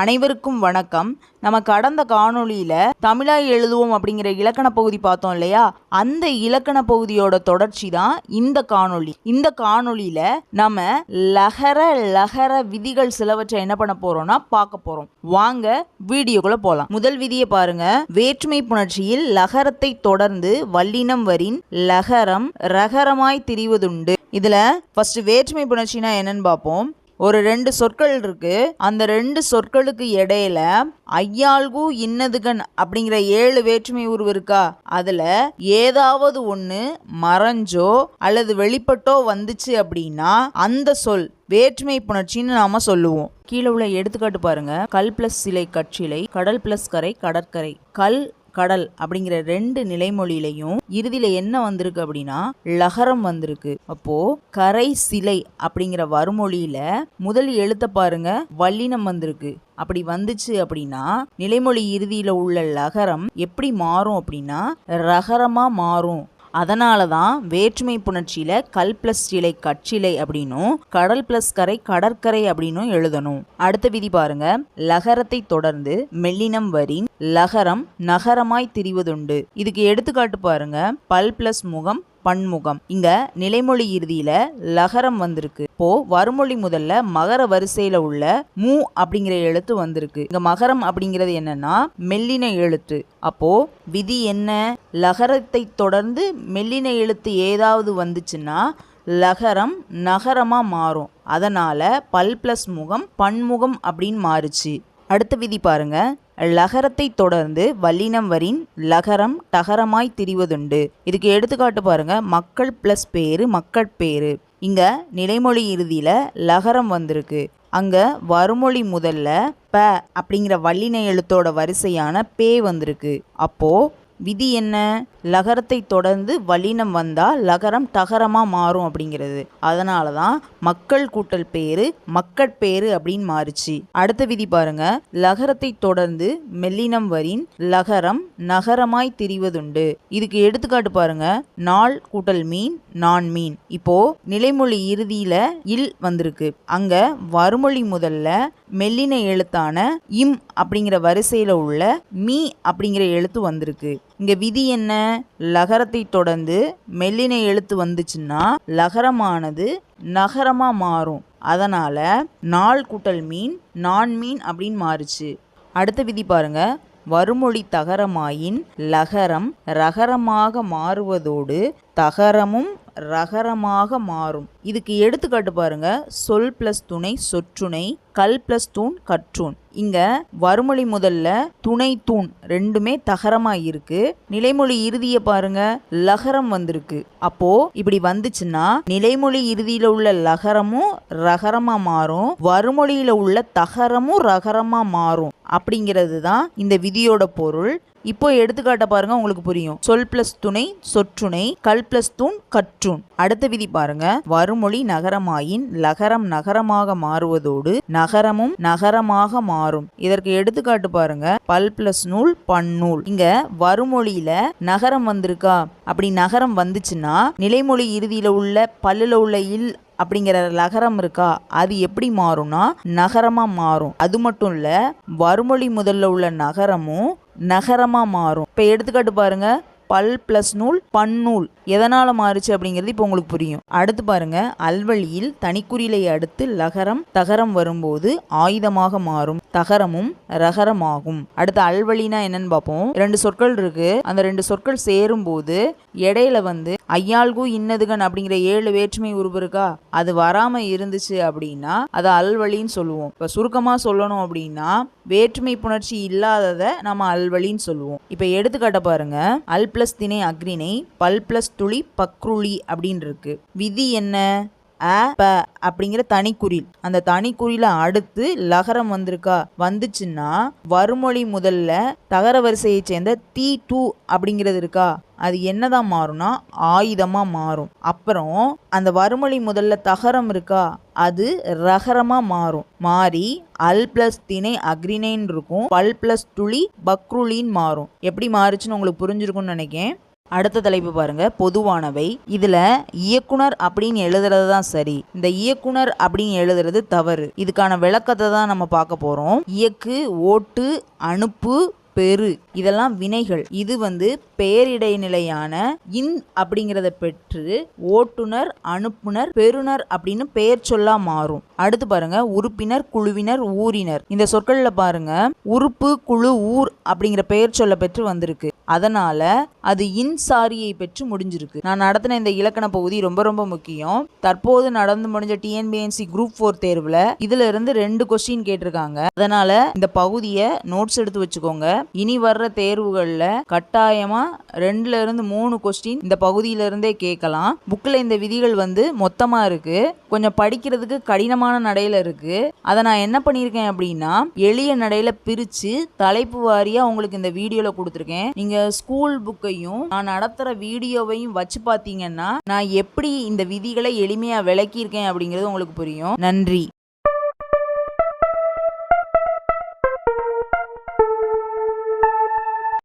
அனைவருக்கும் வணக்கம். நம்ம கடந்த காணொளியில் தமிழாய் எழுதுவோம் அப்படிங்கிற இலக்கண பகுதி பார்த்தோம் இல்லையா? அந்த இலக்கண பகுதியோட தொடர்ச்சி தான் இந்த காணொளி. இந்த காணொளியில் நம்ம லகர லகர விதிகள் சிலவற்றை என்ன பண்ண போறோம்னா பார்க்க போறோம். வாங்க வீடியோக்குள்ள போகலாம் முதல் விதியை பாருங்க. வேற்றுமை புணர்ச்சியில் லகரத்தை தொடர்ந்து வல்லினம் வரின் லகரம் ரகரமாய் திரிவதுண்டு. இதில் ஃபர்ஸ்ட் வேற்றுமை புணர்ச்சினா என்னன்னு பார்ப்போம். ஒரு ரெண்டு சொற்கள் இருக்கு. அந்த ரெண்டு சொற்களுக்கு இடையில ஐயாள்கு இன்னதுகன் அப்படிங்கிற ஏழு வேற்றுமை உருவு இருக்கா? அதுல ஏதாவது ஒன்று மறைஞ்சோ அல்லது வெளிப்பட்டோ வந்துச்சு அப்படின்னா அந்த சொல் வேற்றுமை புணர்ச்சின்னு நாம சொல்லுவோம். கீழே உள்ள எடுத்துக்காட்டு பாருங்க. கல் பிளஸ் சிலை கட்சிலை கடல் பிளஸ் கரை கடற்கரை. கல் கடல் அப்படிங்கிற ரெண்டு நிலைமொழியிலையும் இறுதியில என்ன வந்திருக்கு அப்படின்னா லகரம் வந்திருக்கு. அப்போ கரை சிலை அப்படிங்கிற வருமொழியில முதல் எழுத்த பாருங்க வல்லினம் வந்திருக்கு. அப்படி வந்துச்சு அப்படின்னா நிலைமொழி இறுதியில உள்ள லகரம் எப்படி மாறும் அப்படின்னா ரகரமா மாறும். அதனால தான் வேற்றுமை புணர்ச்சியில் கல் பிளஸ் சிலை கட்சிலை அப்படின்னும் கடல் பிளஸ் கரை கடற்கரை அப்படின்னும் எழுதணும். அடுத்த விதி பாருங்க. லகரத்தை தொடர்ந்து மெல்லினம் வரின் லகரம் நகரமாய் திரிவதுண்டு. இதுக்கு எடுத்துக்காட்டு பாருங்க. பல் பிளஸ் முகம் பன்முகம். இங்க நிலைமொழி இறுதியில லகரம் வந்திருக்கு. இப்போ வருமொழி முதல்ல மகர வரிசையில உள்ள மூ அப்படிங்கிற எழுத்து வந்திருக்கு. இங்க மகரம் அப்படிங்கிறது என்னன்னா மெல்லின எழுத்து. அப்போ விதி என்ன? லகரத்தை தொடர்ந்து மெல்லின எழுத்து ஏதாவது வந்துச்சுன்னா லகரம் நகரமா மாறும். அதனால பல் பிளஸ் முகம் பன்முகம் அப்படின்னு மாறுச்சு. அடுத்த விதி பாருங்கள் லகரத்தை தொடர்ந்து வல்லினம் வரின் லகரம் டகரமாய் திரிவதுண்டு. இதுக்கு எடுத்துக்காட்டு பாருங்க. மக்கள் பிளஸ் பேரு மக்கட்பேரு இங்க நிலைமொழி இறுதியில லகரம் வந்திருக்கு. அங்க வருமொழி முதல்ல ப அப்படிங்கிற வல்லின எழுத்தோட வரிசையான பே வந்திருக்கு. அப்போ விதி என்ன? லகரத்தை தொடர்ந்து வலினம் வந்தால் லகரம் டகரமாக மாறும் அப்படிங்கிறது. அதனால தான் மக்கள் கூட்டல் பேரு மக்கட்பேரு அப்படின்னு மாறுச்சு. அடுத்த விதி பாருங்க. லகரத்தை தொடர்ந்து மெல்லினம் வரின் லகரம் நகரமாய் திரிவதுண்டு. இதுக்கு எடுத்துக்காட்டு பாருங்க. நாள் கூட்டல் மீன் நான் மீன். இப்போ நிலைமொழி இறுதியில இல் வந்திருக்கு. அங்க வறுமொழி முதல்ல மெல்லின எழுத்தான இம் அப்படிங்கிற வரிசையில உள்ள மீ அப்படிங்கிற எழுத்து வந்திருக்கு. இங்கே விதி என்ன? லகரத்தை தொடர்ந்து மெல்லினை எழுத்து வந்துச்சுன்னா லகரமானது நகரமாக மாறும். அதனால் நாள் கூட்டல் மீன் நான் மீன் அப்படின்னு மாறுச்சு. அடுத்த விதி பாருங்க. வருமொழி தகரமாயின் லகரம் ரகரமாக மாறுவதோடு தகரமும் ரகரமாக மாறும். இதுக்கு எடுத்துக்காட்டு பாருங்க. சொல் பிளஸ் துணை சொற்றுணை கல் பிளஸ் தூண் கற்றூன் இங்க வறுமொழி முதல்ல துணை தூண் ரெண்டுமே தகரமா இருக்கு. நிலைமொழி இறுதிய பாருங்க லகரம் வந்திருக்கு. அப்போ இப்படி வந்துச்சுன்னா நிலைமொழி இறுதியில உள்ள லகரமும் ரகரமா மாறும். வறுமொழியில உள்ள தகரமும் ரகரமா மாறும். அப்படிங்கிறது தான் இந்த விதியோட பொருள். இப்போ எடுத்துக்காட்ட பாருங்க உங்களுக்கு புரியும். சொல் பிளஸ் துணை சொற்றுணை கல் பிளஸ் தூண் கற்றூன் அடுத்த விதி பாருங்க. மறுமொழி நகரமாயின் லகரம் நகரமாக மாறுவதோடு நகரமும் நகரமாக மாறும். இதற்கு எடுத்துக்காட்டு பாருங்க. பல் பிளஸ் நூல் பன்னூல் இங்க வருமொழியில நகரம் வந்திருக்கா? அப்படி நகரம் வந்துச்சுன்னா நிலைமொழி இறுதியில உள்ள பல்லுல உள்ள இல் அப்படிங்கிற லகரம் இருக்கா? அது எப்படி மாறும்னா நகரமா மாறும். அது மட்டும் இல்ல வருமொழி முதல்ல உள்ள நகரமும் நகரமா மாறும். இப்ப எடுத்துக்காட்டு பாருங்க. பல் ப்ளஸ் நூல் பன்னூல். எதனால் மாறுச்சு அப்படிங்கிறது இப்போ உங்களுக்கு புரியும். அடுத்து பாருங்க அல்வழியில் தனிக்குறிலை அடுத்து லகரம் தகரம் வரும்போது ஆயுதமாக மாறும். தகரமும் ரகரமாகும். அடுத்து அல்வழினா என்னன்னு பார்ப்போம். ரெண்டு சொற்கள் இருக்கு. அந்த ரெண்டு சொற்கள் சேரும் போது இடையில வந்து ஐயாள்கு இன்னதுகன் அப்படிங்கிற ஏழு வேற்றுமை உருவு இருக்கா? அது வராம இருந்துச்சு அப்படின்னா அது அல்வழின்னு சொல்லுவோம். இப்ப சுருக்கமா சொல்லணும் அப்படின்னா வேற்றுமை புணர்ச்சி இல்லாததை நம்ம அல்வழின்னு சொல்லுவோம். இப்ப எடுத்துக்காட்ட பாருங்க. அல் பிளஸ் திணை அக்ரிணை பல் பிளஸ் துளி பக்ருளி அப்படின்னு இருக்கு விதி என்ன? அ ப அப்படிங்கிற தனிக்குறில் அந்த தனிக்குறியில் அடுத்து லகரம் வந்திருக்கா. வந்துச்சுன்னா வருமொழி முதல்ல தகர வரிசையை சேர்ந்த தி டூ அப்படிங்கிறது இருக்கா? அது என்னதான் மாறும்னா ஆயுதமாக மாறும். அப்புறம் அந்த வருமொழி முதல்ல தகரம் இருக்கா? அது ரகரமாக மாறும். மாறி அல் பிளஸ் திணை அக்ரிணைன்னு இருக்கும். பல் பிளஸ் துளி பக்ருளின்னு மாறும். எப்படி மாறுச்சுன்னு உங்களுக்கு புரிஞ்சிருக்கும்னு நினைக்கிறேன் அடுத்த தலைப்பு பாருங்க. பொதுவானவை. இதுல இயக்குனர் அப்படின்னு எழுதுறது தான் சரி. இந்த இயக்குனர் அப்படின்னு எழுதுறது தவறு. இதுக்கான விளக்கத்தை தான் நம்ம பார்க்க போறோம். இயக்கு ஓட்டு அனுப்பு பெரு இதெல்லாம் வினைகள். இது வந்து பெயரிடைநிலையான இன் அப்படிங்கிறத பெற்று ஓட்டுனர் அனுப்புனர் பெறுனர் அப்படின்னு பெயர் சொல்லா மாறும். அடுத்து பாருங்க. உறுப்பினர் குழுவினர் ஊரினர். இந்த சொற்களில் பாருங்க. உறுப்பு குழு ஊர் அப்படிங்கிற பெயர் சொல்ல பெற்று வந்திருக்கு. அதனால அது இன் சாரியை பெற்று முடிஞ்சிருக்கு. நான் நடத்தின இந்த இலக்கண பகுதி ரொம்ப ரொம்ப முக்கியம். தற்போது நடந்து முடிஞ்ச டிஎன்பிஎன்சி குரூப் ஃபோர் தேர்வுல இதுல இருந்து ரெண்டு கொஸ்டின் கேட்டிருக்காங்க. அதனால இந்த பகுதியை நோட்ஸ் எடுத்து வச்சுக்கோங்க. இனி வர்ற தேர்வுகள்ல கட்டாயமா ரெண்டுல இருந்து மூணு கொஸ்டின் இந்த பகுதியில இருந்தே கேட்கலாம் புக்ல இந்த விதிகள் வந்து மொத்தமா இருக்கு. கொஞ்சம் படிக்கிறதுக்கு கடினமான நடையில இருக்கு. அதை நான் என்ன பண்ணியிருக்கேன் அப்படின்னா எளிய நடையில பிரிச்சு தலைப்பு வாரியா உங்களுக்கு இந்த வீடியோல கொடுத்துருக்கேன். ஸ்கூல் புக்கையும் நான் நடத்துகிற வீடியோவையும் வச்சு பார்த்தீங்கன்னா நான் எப்படி இந்த விதிகளை எளிமையாக விளக்கியிருக்கேன் அப்படிங்கிறது உங்களுக்கு புரியும். நன்றி.